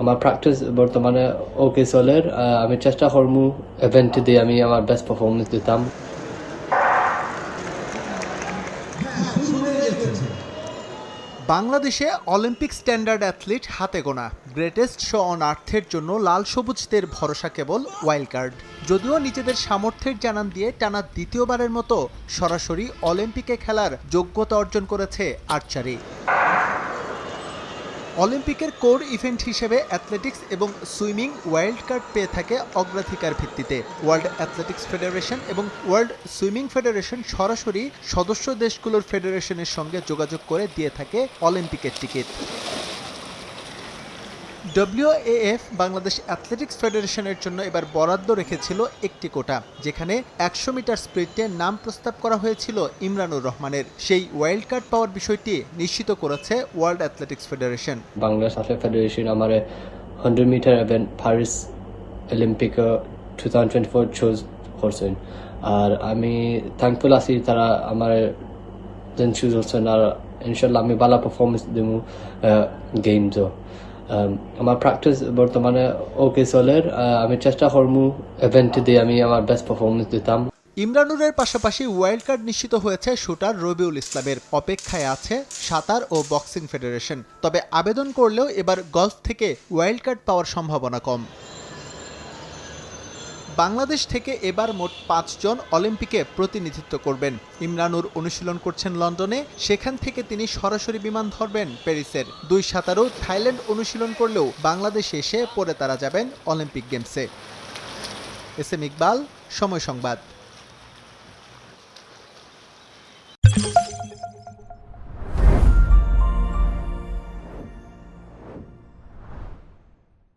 আমার প্র্যাকটিস বর্তমানে ওকে চলের আমি চেষ্টা করব ইভেন্টে দিয়ে আমি আমার বেস্ট পারফরমেন্স দিতাম। বাংলাদেশে অলিম্পিক স্ট্যান্ডার্ড অ্যাথলিট হাতে গোনা গ্রেটেস্ট শো অন আর্থের জন্য লাল সবুজদের ভরসা কেবল ওয়াইল্ড কার্ড যদিও নিজেদের সামর্থ্যের জানান দিয়ে টানা দ্বিতীয়বারের মতো সরাসরি অলিম্পিকে খেলার যোগ্যতা অর্জন করেছে আর্চারি অলিম্পিকের কোর ইভেন্ট হিসেবে অ্যাথলেটিক্স এবং সুইমিং ওয়াইল্ড কার্ড পেয়ে থাকে অগ্রাধিকার ভিত্তিতে। ওয়ার্ল্ড অ্যাথলেটিক্স ফেডারেশন এবং ওয়ার্ল্ড সুইমিং ফেডারেশন সরাসরি সদস্য দেশগুলোর ফেডারেশনের সঙ্গে যোগাযোগ করে দিয়ে থাকে অলিম্পিকের টিকিট। ডব্লিউএএফ বাংলাদেশ অ্যাথলেটিক্স ফেডারেশনের জন্য এবার বরাদ্দ রেখেছিল একটি কোটা, যেখানে একশো মিটার স্প্রিন্টে নাম প্রস্তাব করা হয়েছিল ইমরানুর রহমানের। সেই ওয়াইল্ড কার্ড পাওয়ার বিষয়টি নিশ্চিত করেছে world athletics federation Bangladesh athlete federation আমার hundred metre event Paris Olympic two thousand twenty four choose করছেন। আর আমি থ্যাঙ্কফুল আছি তারা আমার চুজ আর ইনশাল্লাহ আমি ভালো পারফরমেন্স দিব গেমসও আমার প্র্যাকটিস বর্তমানে ওকে চলের আমি চেষ্টা করব ইভেন্টে দিয়ে আমি আমার বেস্ট পারফরমেন্স দিতাম। ইমরানুরের পাশাপাশি ওয়াইল্ড কার্ড নিশ্চিত হয়েছে শুটার রবিউল ইসলামের। অপেক্ষায় আছে সাঁতার ও বক্সিং ফেডারেশন তবে আবেদন করলেও এবার গলফ থেকে ওয়াইল্ড কার্ড পাওয়ার সম্ভাবনা কম। বাংলাদেশ থেকে এবার মোট পাঁচজন অলিম্পিকে প্রতিনিধিত্ব করবেন। ইমরানুর অনুশীলন করছেন লন্ডনে, সেখান থেকে তিনি সরাসরি বিমান ধরবেন প্যারিসের। দুই সাঁতারু থাইল্যান্ড অনুশীলন করলেও বাংলাদেশে এসে পরে তারা যাবেন অলিম্পিক গেমসে। এস এম ইকবাল, সময় সংবাদ।